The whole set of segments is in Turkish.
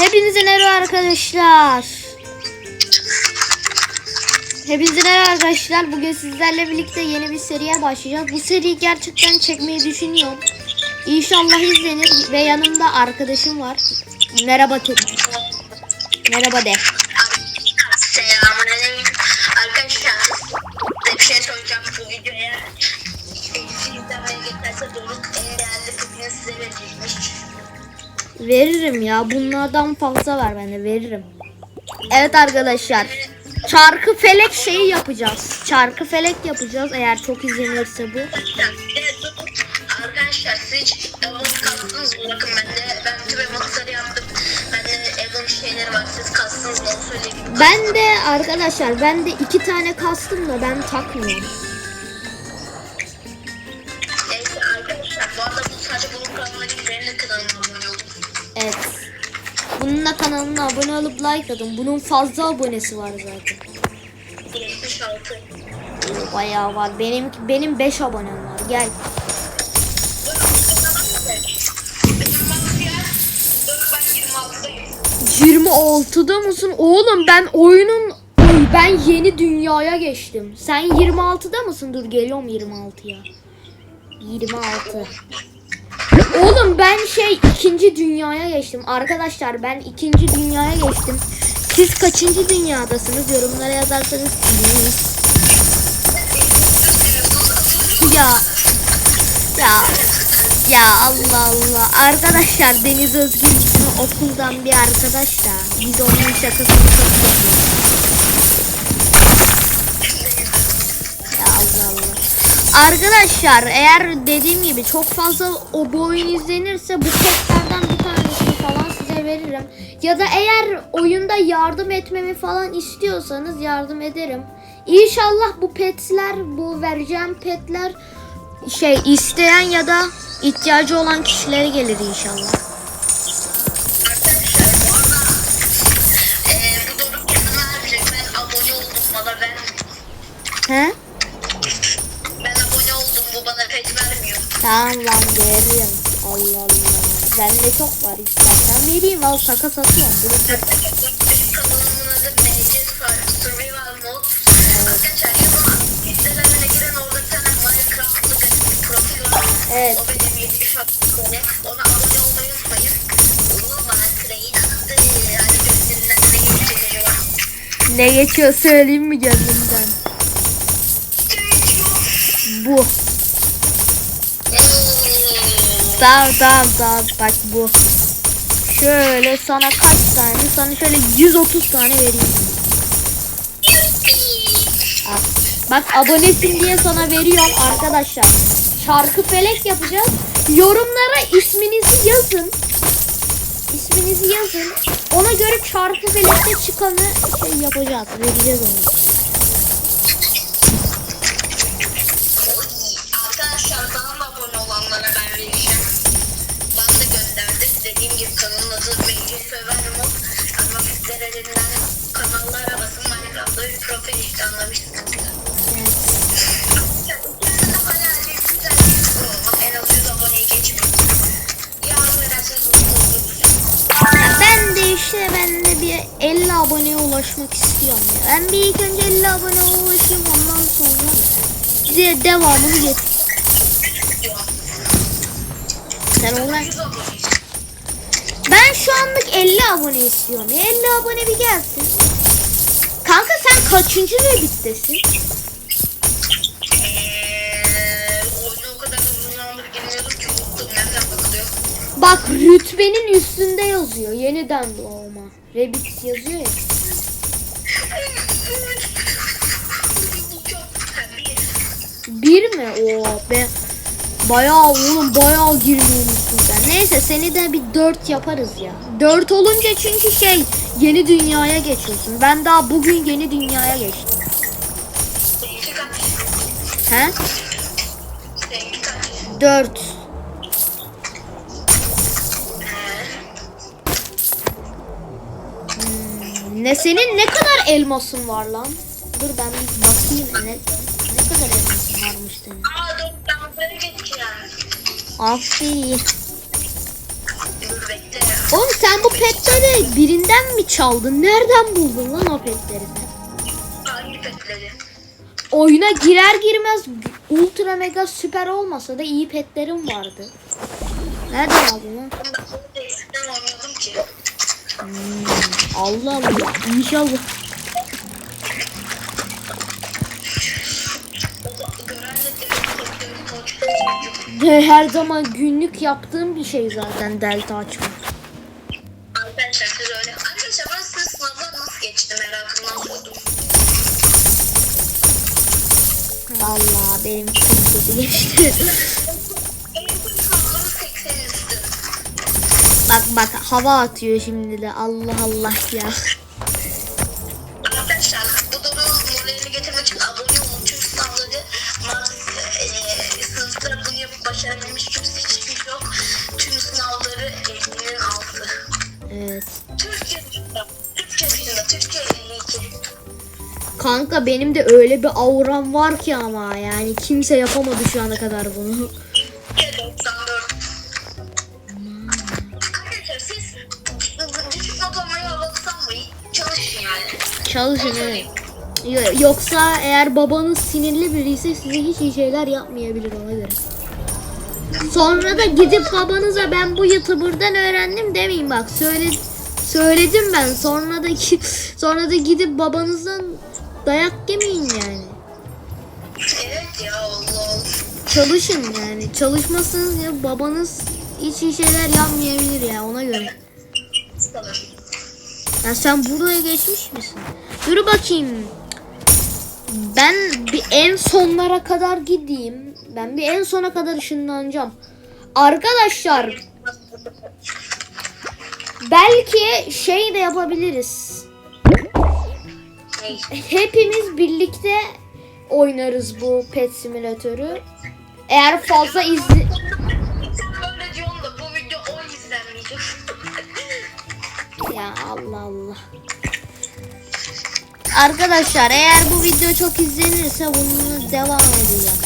Hepinize merhaba arkadaşlar. Hepinize merhaba arkadaşlar. Bugün sizlerle birlikte yeni bir seriye başlayacağız. Bu seriyi gerçekten çekmeyi düşünüyorum. İnşallah izlenir ve yanımda arkadaşım var. Merhaba Tut. Merhaba de. Veririm ya. Bunlardan fazla var bende. Veririm. Evet arkadaşlar. Çarkı felek şeyi yapacağız. Çarkı felek yapacağız eğer çok izlenirse bu. Arkadaşlar, siz emot kastınız mı? Bakın ben de ben tüm emotları yaptım. Bende emot şeyleri var. Siz kastınız mı? Söyleyin. Ben de arkadaşlar ben de iki tane kastım da ben takmıyorum. Neyse arkadaşlar bu arada bu sadece bunun kanalına benim de olun. Evet. Bunun da kanalına abone olup like atın. Bunun fazla abonesi var zaten. 76. Bayağı var. Benim benim 5 abonem var. Gel. Benim mafya 4 ben 26'dayım. 26'da mısın? Oğlum ben oyunun Oy, ben yeni dünyaya geçtim. Sen 26'da mısın? Dur geliyorum 26'ya. 26. Oğlum ben şey ikinci dünyaya geçtim. Arkadaşlar ben ikinci dünyaya geçtim. Siz kaçıncı dünyadasınız? Yorumlara yazarsanız. Ya ya ya Allah Allah. Arkadaşlar Deniz Özgür okuldan bir arkadaş da. Biz onun şakasını çok yapıyoruz. Arkadaşlar eğer dediğim gibi çok fazla o bu oyun izlenirse bu petlerden bir tanesini falan size veririm. Ya da eğer oyunda yardım etmemi falan istiyorsanız yardım ederim. İnşallah bu petler, bu vereceğim petler şey isteyen ya da ihtiyacı olan kişilere gelir inşallah. Arkadaşlar bu arada eee bu Doruk kendime verecek. Ben abone oldum bana ben. He? Tamam lan veririm. Allah Allah. Bende çok var istersen vereyim al şaka satıyorum. Bunu çok- Benim kanalımın adı MC Survival Mode. Arkadaşlar yazın kitlelerine giren orada bir tane Minecraft'lı bir profil var. Evet. O benim 70 abone. Ona abone olmayı unutmayın. Uuu bana kreyin attı. Yani gözlerinden ne geçecek acaba? Ne geçiyor söyleyeyim mi gönlümden? Bu. Tamam tamam tamam bak bu. Şöyle sana kaç tane? Sana şöyle 130 tane vereyim. Al. Bak abonesin diye sana veriyorum arkadaşlar. Şarkı felek yapacağız. Yorumlara isminizi yazın. İsminizi yazın. Ona göre çarkı felekte çıkanı şey yapacağız. Vereceğiz onu. Aboneyi geçmiyor. Yardım ederseniz mutlu oluruz. Ya ben de işte ben de bir 50 aboneye ulaşmak istiyorum ya. Ben bir ilk önce 50 aboneye ulaşayım ondan sonra size devamını getir. Sen uğraş. 100 abone. Ben şu anlık 50 abone istiyorum. Ya 50 abone bir gelsin. Kanka sen kaçıncı bakılıyor? Bak rütbenin üstünde yazıyor. Yeniden doğma. Rabbit yazıyor ya. Bir mi? Oo be. Bayağı oğlum bayağı girmiyormuşsun sen. Neyse seni de bir dört yaparız ya. Dört olunca çünkü şey yeni dünyaya geçiyorsun. Ben daha bugün yeni dünyaya geçtim. He? Dört. Hmm, ne senin ne kadar elmasın var lan? Dur ben bir bakayım ne, ne kadar elmasın varmış senin. Böyle geçeceğim. Aferin. Dur bekle ya. Oğlum sen bu petleri birinden mi çaldın? Nereden buldun lan o petleri sen? Hangi petleri? Oyuna girer girmez ultra mega süper olmasa da iyi petlerim vardı. Nereden aldın lan? Ben oynuyordum ki. Allah Allah. İnşallah. De her zaman günlük yaptığım bir şey zaten delta açmak. Arkadaşlar siz öyle. Arkadaşlar ben size sınavlar nasıl geçti merakımdan sordum. Allah benim çok kötü geçti. En kötü sınavları 80 üstü. bak bak hava atıyor şimdi de Allah Allah ya. Kanka benim de öyle bir auram var ki ama yani kimse yapamadı şu ana kadar bunu. Türkçe 94. Arkadaşlar siz düşük not almaya baksam mı? Çalışın evet. Yo- Yoksa eğer babanız sinirli biriyse size hiç iyi şeyler yapmayabilir ona göre. Sonra da gidip babanıza ben bu YouTuber'dan öğrendim demeyin bak söyle söyledim ben sonra da sonra da gidip babanızdan dayak yemeyin yani. Evet ya Allah Allah. Çalışın yani çalışmazsanız ya babanız hiç iyi şeyler yapmayabilir ya ona göre. Sanırım. Ya sen buraya geçmiş misin? Yürü bakayım. Ben bir en sonlara kadar gideyim. Ben bir en sona kadar ışınlanacağım. Arkadaşlar belki şey de yapabiliriz. Hepimiz birlikte oynarız bu pet simülatörü. Eğer fazla izli... Sen böyle diyorsun da bu video 10 izlenmeyecek. Ya Allah Allah. Arkadaşlar eğer bu video çok izlenirse bunu devam edeceğim.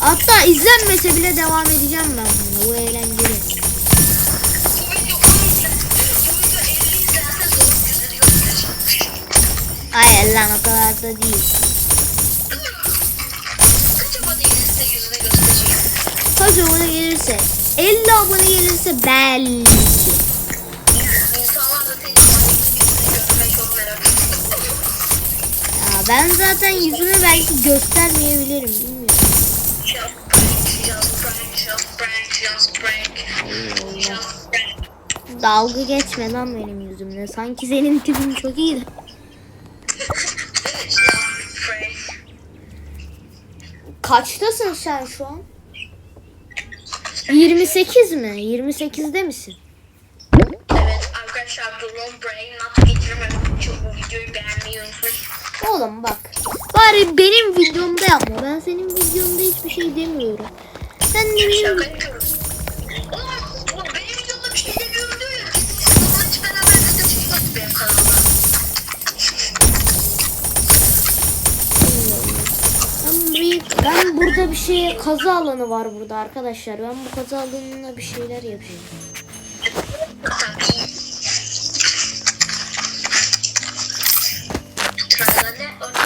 Hatta izlenmese bile devam edeceğim ben bunu. Bu eğlenceli. Hayır lan o kadar da değil. Kaç abone gelirse yüzünü gösterecek. Kaç abone gelirse 50 abone gelirse belki. Yüzünü ben zaten yüzümü belki göstermeyebilirim bilmiyorum. Dalga geçme lan benim yüzümle. Sanki senin tipin çok iyiydi. Kaçtasın sen şu an? 28 mi? 28'de misin? Evet arkadaşlar durum brain not getirmemek için bu videoyu beğenmeyi unutmayın. Oğlum bak. Bari benim videomda yapma. Ben senin videomda hiçbir şey demiyorum. Sen benim... Şaka yapıyorum. Oğlum Bir, ben burada bir şey kazı alanı var burada arkadaşlar. Ben bu kazı alanına bir şeyler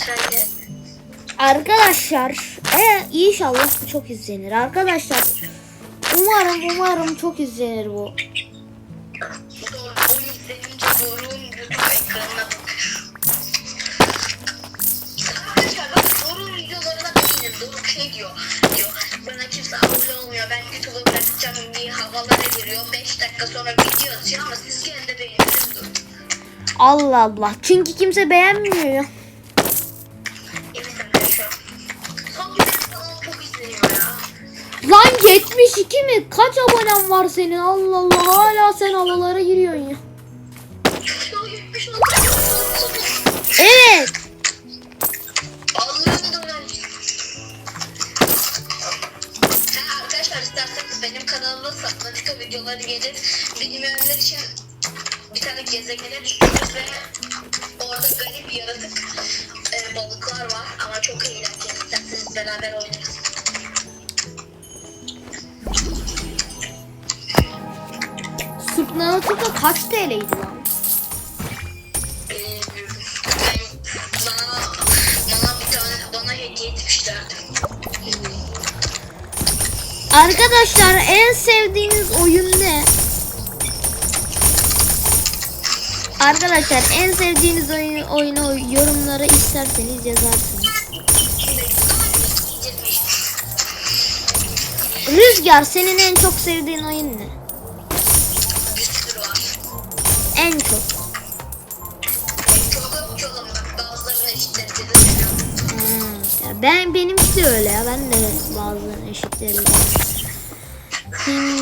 trale. Arkadaşlar e, inşallah bu çok izlenir. Arkadaşlar umarım umarım çok izlenir bu. Giriyor. 5 dakika sonra video atıyor ama siz gene de beğendiniz. Allah Allah. Çünkü kimse beğenmiyor. Evet arkadaşlar. Son çok izleniyor ya. Lan 72 mi? Kaç abonen var senin? Allah Allah. Hala sen havalara giriyorsun ya. Videoları gelir. Bilmeyenler için bir tane gezegene düşüyoruz ve orada garip yaratık e, balıklar var ama çok eğlenceli. İsterseniz beraber oynarız. Süper. Subnautica kaç TL'ydi lan? Arkadaşlar en sevdiğiniz oyun ne? Arkadaşlar en sevdiğiniz oyun, oyunu yorumlara isterseniz yazarsınız. Rüzgar senin en çok sevdiğin oyun ne? En çok. Ben benimki de öyle ya. Ben de bazılarını eşitlerim. Hmm.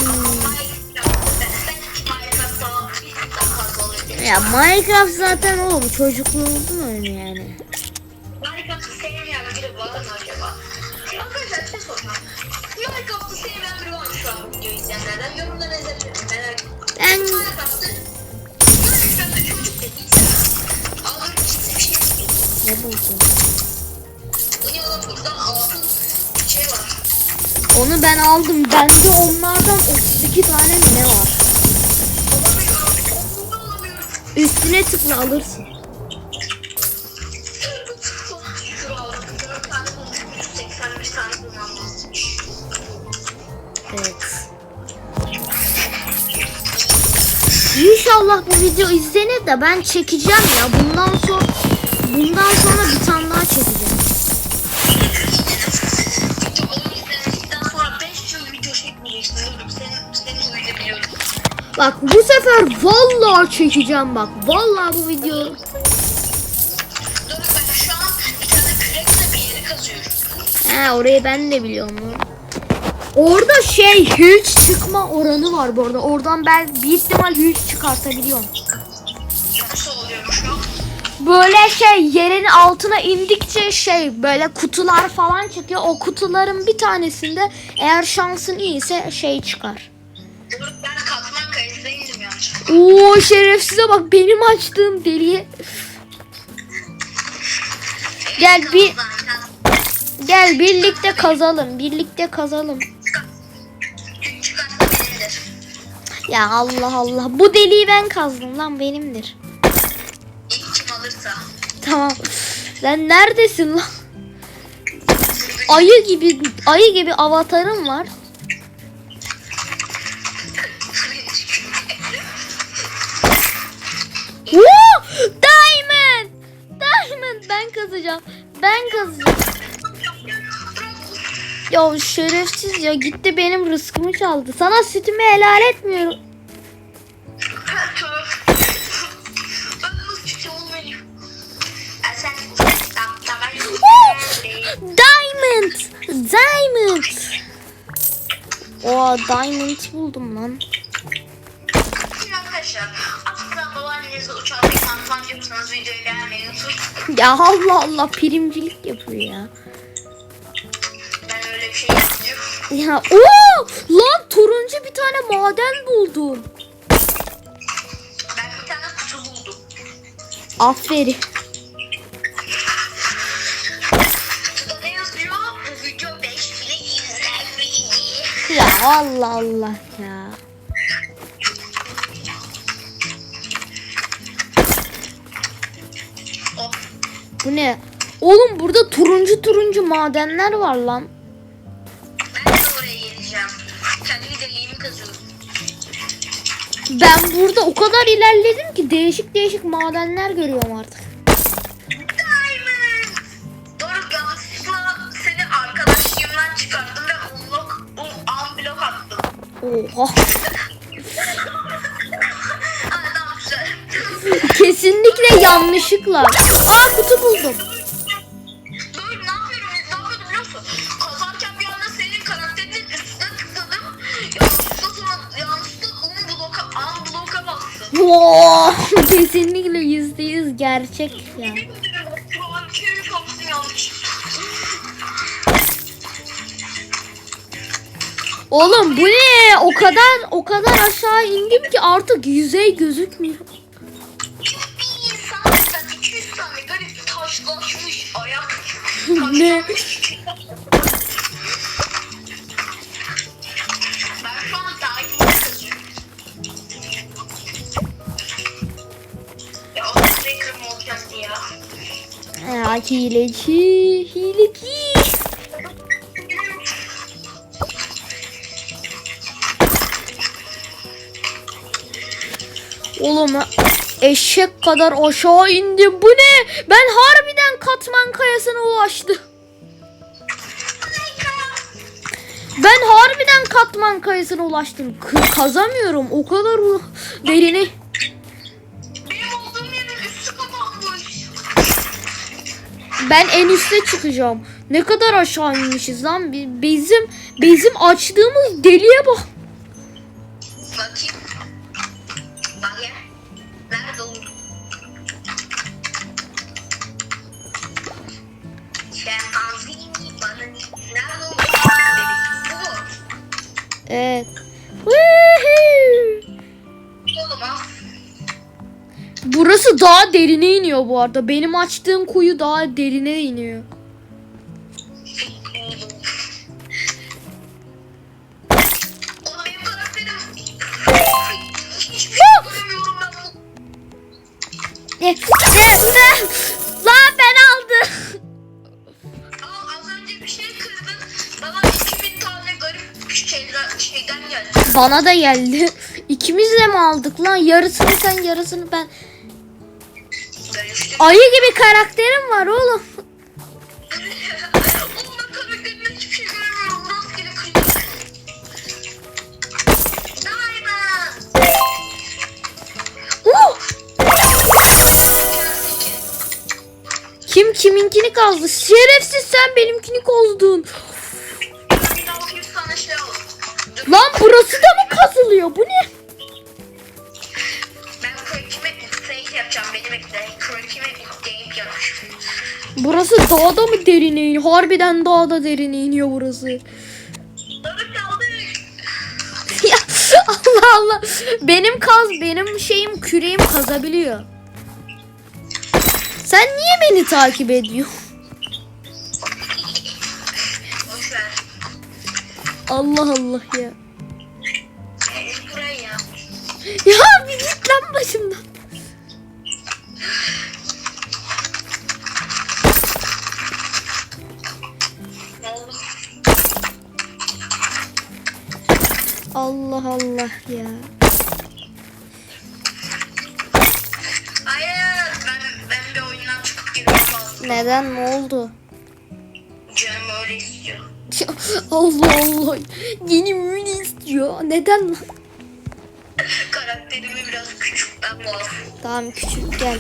Bir. Ya Minecraft zaten oğlum çocukluğumuzun oyunu yani. Minecraft'ı sevmeyen biri var mı acaba? Arkadaşlar size soracağım. Minecraft'ı videoyu izleyenlerden? Ben bir şey ne buldum? Onu ben aldım. Bende onlardan 32 tane mi ne var? Üstüne tıkla alırsın. Şunu aldım. 4 tane bulmuş. 185 tane bulmam lazım. Evet. İnşallah bu video izlenir de ben çekeceğim ya. Bundan sonra bundan sonra bir tane Bak bu sefer vallahi çekeceğim bak. Vallahi bu video. Dur ben şu an bir tane bir yeri kazıyorum. He orayı ben de biliyorum. Orada şey hiç çıkma oranı var bu arada. Oradan ben bir ihtimal hiç çıkartabiliyorum. Böyle şey yerin altına indikçe şey böyle kutular falan çıkıyor. O kutuların bir tanesinde eğer şansın iyiyse şey çıkar. Oo şerefsize bak benim açtığım deliğe. Gel bir gel birlikte kazalım. Birlikte kazalım. Ya Allah Allah. Bu deliği ben kazdım lan benimdir. Tamam. Lan neredesin lan? Ayı gibi ayı gibi avatarım var. Diamond! Diamond ben kazacağım. Ben kazacağım. Ya şerefsiz ya gitti benim rızkımı çaldı. Sana sütümü helal etmiyorum. Diamond! Diamond! Oha diamond buldum lan. Arkadaşlar beğenmeyi. Ya Allah Allah primcilik yapıyor ya. Ben öyle bir şey yapmıyorum. Ya oo! Lan turuncu bir tane maden buldum. Ben bir tane kutu buldum. Aferin. Kutuda ne yazıyor? Bu video 5 bile izlenmedi. Ya Allah Allah ya. Bu ne? Oğlum burada turuncu turuncu madenler var lan. Ben de oraya geleceğim. Kendi deliğimi kazıyorum. Ben burada o kadar ilerledim ki değişik değişik madenler görüyorum artık. Diamond! Doruk yanlışlıkla seni arkadaşlığımdan çıkarttım ve unlock, un, unblock attım. Oha. Kesinlikle yanlışlıkla. Aa kutu buldum. Böyle ne yapıyorum? Ne yapıyordum biliyor musun? Kazarken bir anda senin karakterinin üstüne tıkladım. Yanlışlıkla sonra yanlışlıkla unblock'a, unblock'a bastım. Oo, kesinlikle yüzde yüz gerçek ya. Yemin ederim şu an keyif yaptım yanlış. Oğlum bu ne? O kadar o kadar aşağı indim ki artık yüzey gözükmüyor. anne. Aa, hileci, hileci. Oğlum eşek kadar aşağı indim. Bu ne? Ben harbiden katman kayasına ulaştım. Ben harbiden katman kayasına ulaştım. K- kazamıyorum. O kadar u-. Ben en üste çıkacağım. Ne kadar aşağı inmişiz lan. Bi- Bizim bizim açtığımız deliğe bak. Evet. Burası daha derine iniyor bu arada. Benim açtığım kuyu daha derine iniyor. Bana da geldi. İkimiz de mi aldık lan? Yarısını sen yarısını ben. Ayı gibi karakterim var oğlum. Kim kiminkini kazdı? Şerefsiz sen benimkini kazdın. Lan burası da mı kazılıyor? Bu ne? Ben yapacağım. Game yapmış. Burası dağda mı derine iniyor? Harbiden dağda derine iniyor burası. Sarı kaldı. ya Allah Allah. Benim kaz, benim şeyim küreğim kazabiliyor. Sen niye beni takip ediyorsun? Allah Allah ya. Ya. Bir git lan başımdan. Allah Allah ya. Hayır. Ben, ben bir oyundan çıkıp girmem lazım. Neden ne oldu? Canım öyle istiyor. Allah Allah. Yeni öyle istiyor. Neden lan? Karakterimi biraz küçükten muaf. Tamam küçük gel.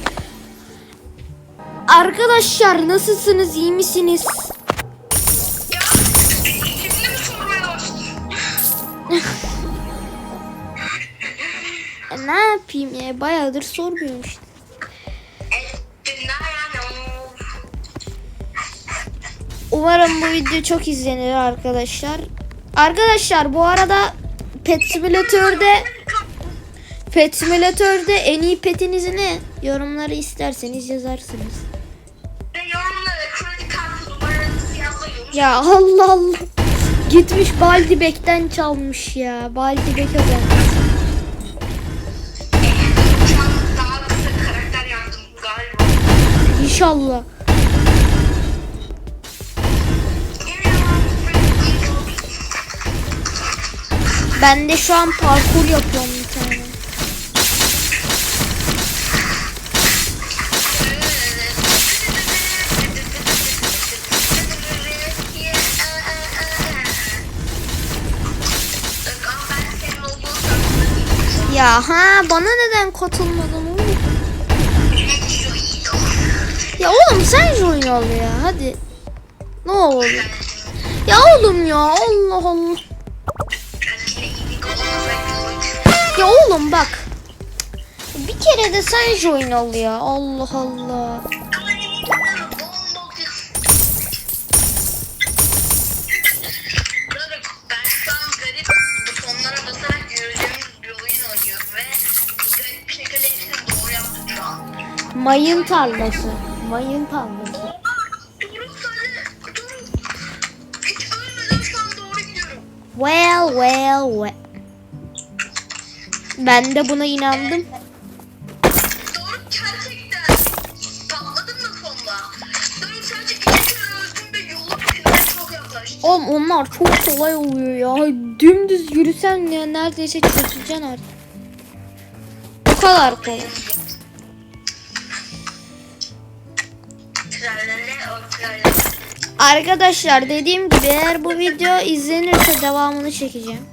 Arkadaşlar nasılsınız? iyi misiniz? Ya şimdi mi sormaya başladın? E, ne yapayım ya? Bayağıdır sormuyorum işte. Umarım bu video çok izlenir arkadaşlar. Arkadaşlar bu arada Pet Simulator'da Pet Simulator'da en iyi petiniz ne? Yorumları isterseniz yazarsınız. Ya Allah Allah. Gitmiş Baldibek'ten çalmış ya. Karakter yaptım galiba. İnşallah. Ben de şu an parkur yapıyorum bir tane. Ya ha bana neden katılmadın oğlum? Ya oğlum sen join ya hadi. Ne olur. Ya oğlum ya Allah Allah. Ya oğlum bak. Bir kere de sen join ol ya. Allah Allah. Mayın tarlası. Mayın tarlası. Doğru söyle. Doğru. Ben de buna inandım. Doruk. Oğlum onlar çok kolay oluyor ya. Dümdüz yürüsen ya neredeyse çözüleceksin artık. Bu kadar kolay. Arkadaşlar dediğim gibi eğer bu video izlenirse devamını çekeceğim.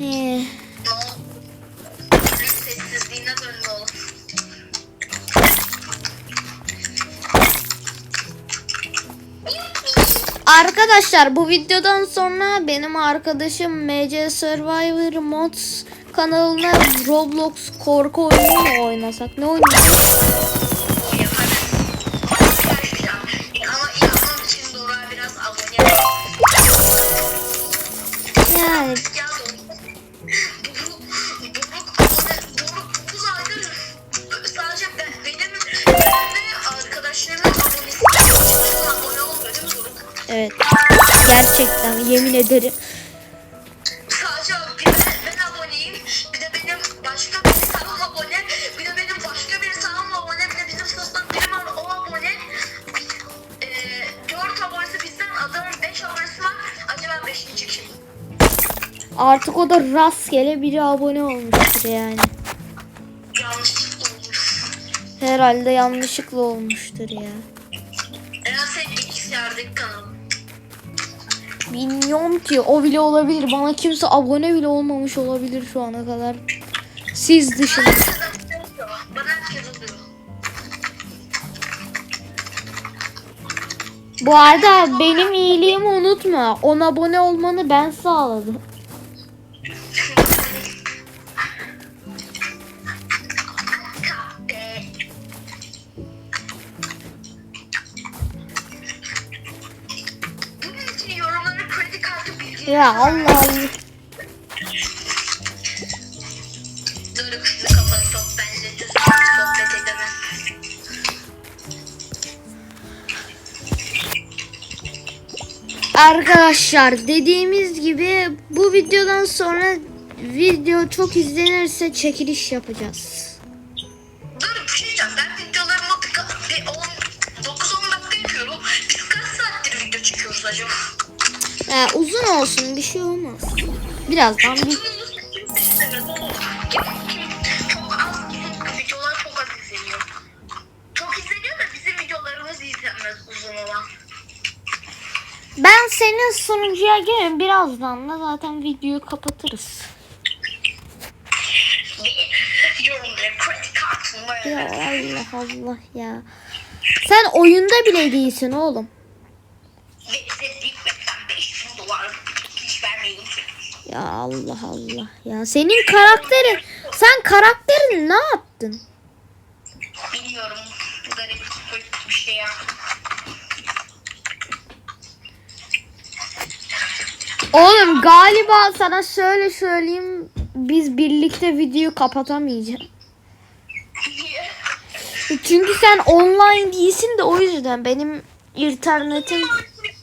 Ee. Arkadaşlar bu videodan sonra benim arkadaşım MC Survivor Mods kanalına Roblox korku oyunu oynasak? Ne oynayalım? Ederim. Sadece bir de ben aboneyim, bir de benim başka bir sağım abone, bir de benim başka bir sağım abone, bir de bizim sınıftan biri var o abone. Ee, dört abonesi bizden, adamın beş abonesi var. Acaba ben beşinci kim? Artık o da rastgele biri abone olmuştur yani. Yanlışlıkla olmuş. Herhalde yanlışlıkla olmuştur ya. Bilmiyorum ki o bile olabilir. Bana kimse abone bile olmamış olabilir şu ana kadar. Siz dışında. Bu arada benim iyiliğimi unutma. 10 abone olmanı ben sağladım. Ya Allah Allah. Arkadaşlar dediğimiz gibi bu videodan sonra video çok izlenirse çekiliş yapacağız. Dur bir şey diyeceğim. Ben videolarımı bir, bir 10 9-10 dakika yapıyorum. Biz kaç saattir video çekiyoruz acaba? Ee, uzun olsun bir şey olmaz. Birazdan bir... Ben senin sunucuya gelirim birazdan da zaten videoyu kapatırız. Ya. Allah Allah ya. Sen oyunda bile değilsin oğlum. Ya Allah Allah ya. Senin karakterin sen karakterin ne yaptın? Bilmiyorum. Garip bir şey yaptım. Oğlum galiba sana şöyle söyleyeyim biz birlikte videoyu kapatamayacağız. Çünkü sen online değilsin de o yüzden benim internetim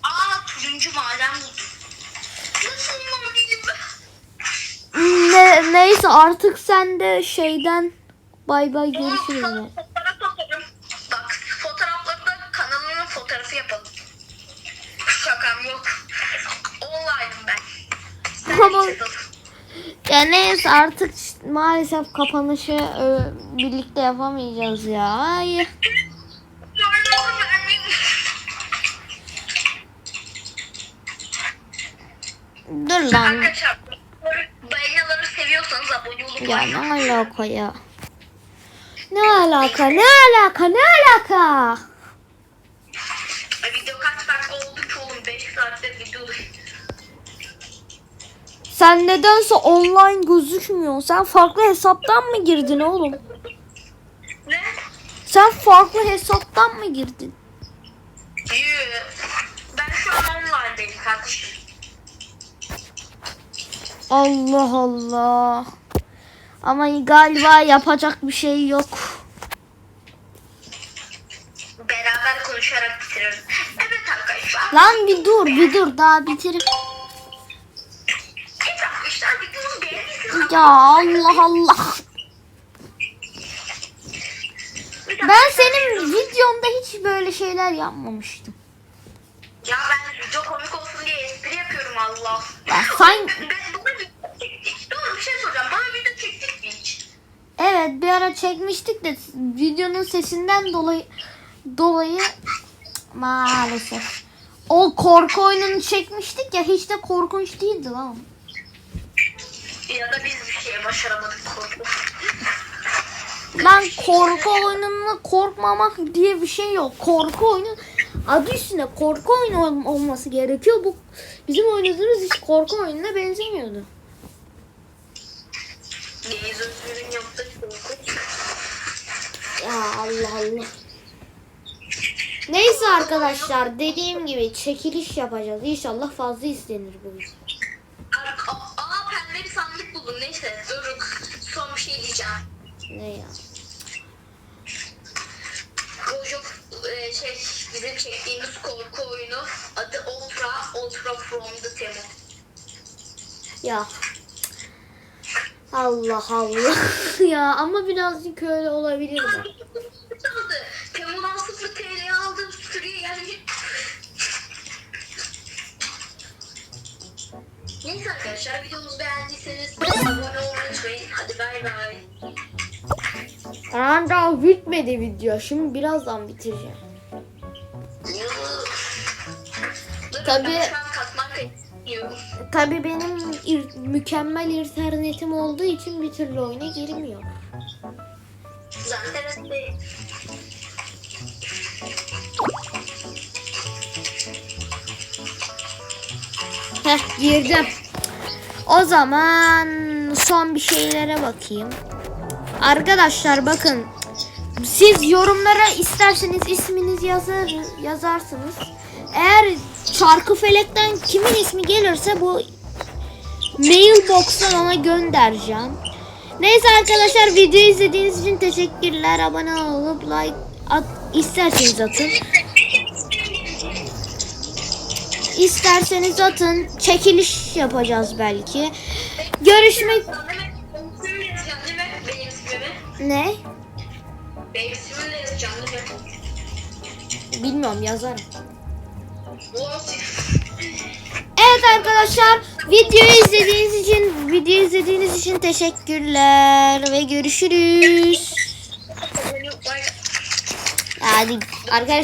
Aa turuncu maden buldum. Nasıl olmalıyım ben? Ne, neyse artık sen de şeyden bay bay görüşürüz. sana fotoğraf atarım. Bak fotoğraflarda kanalının fotoğrafı yapalım. Şakam yok. Online'ım ben. Sen. Ya neyse artık maalesef kapanışı e, birlikte yapamayacağız ya. Ay. Vermeyin. Dur lan. Arkadaşlar Ya ne alaka ya? Ne alaka? Ne alaka? Ne alaka? Video kaç dakika oldu ki oğlum? 5 saatte video Sen nedense online gözükmüyorsun. Sen farklı hesaptan mı girdin oğlum? Ne? Sen farklı hesaptan mı girdin? Ben şu an online'dayım kardeşim. Allah Allah. Ama galiba yapacak bir şey yok. Beraber konuşarak bitiririz. Evet arkadaşlar. Lan bir dur bir dur daha beğendiyseniz Ya Allah Allah. Ben senin videonda hiç böyle şeyler yapmamıştım. Ya ben video komik olsun diye espri yapıyorum Allah. Ya sen Ben bana video çektik. Doğru bir şey soracağım. Bana video çektik mi hiç? Evet bir ara çekmiştik de videonun sesinden dolayı dolayı maalesef. O korku oyununu çekmiştik ya hiç de korkunç değildi lan. Ya da biz bir şeye başaramadık korku. Lan korku oyununa korkmamak diye bir şey yok. Korku oyunu adı üstünde korku oyunu ol- olması gerekiyor. Bu bizim oynadığımız hiç korku oyununa benzemiyordu. Korku. Ya Allah Allah. Neyse arkadaşlar dediğim gibi çekiliş yapacağız. İnşallah fazla izlenir bu video. Aa, pembe bir sandık buldum. Neyse Doruk son bir şey diyeceğim. Ne ya? Çocuk e, şey bizim çektiğimiz korku oyunu adı Ultra Ultra from the Temu. Ya. Allah Allah. ya ama birazcık öyle olabilir. Çaldı. Temu'dan 0 TL aldım sürüye yani. Neyse arkadaşlar videomuzu beğendiyseniz abone olmayı unutmayın. Hadi bay bay. Aa, daha bitmedi video. Şimdi birazdan bitireceğim. Tabii. Bekliyorum. Tabii benim ir- mükemmel internetim olduğu için bir türlü oyuna girmiyor. Zaten öyle. Heh girdim. O zaman son bir şeylere bakayım. Arkadaşlar bakın. Siz yorumlara isterseniz isminiz yazar yazarsınız. Eğer çarkı felekten kimin ismi gelirse bu mailbox'tan ona göndereceğim. Neyse arkadaşlar videoyu izlediğiniz için teşekkürler. Abone olup like at isterseniz atın. İsterseniz atın. Çekiliş yapacağız belki. Görüşmek benim ne? Benim? Bilmiyorum yazarım. Evet arkadaşlar videoyu izlediğiniz için video izlediğiniz için teşekkürler ve görüşürüz. Hadi arkadaşlar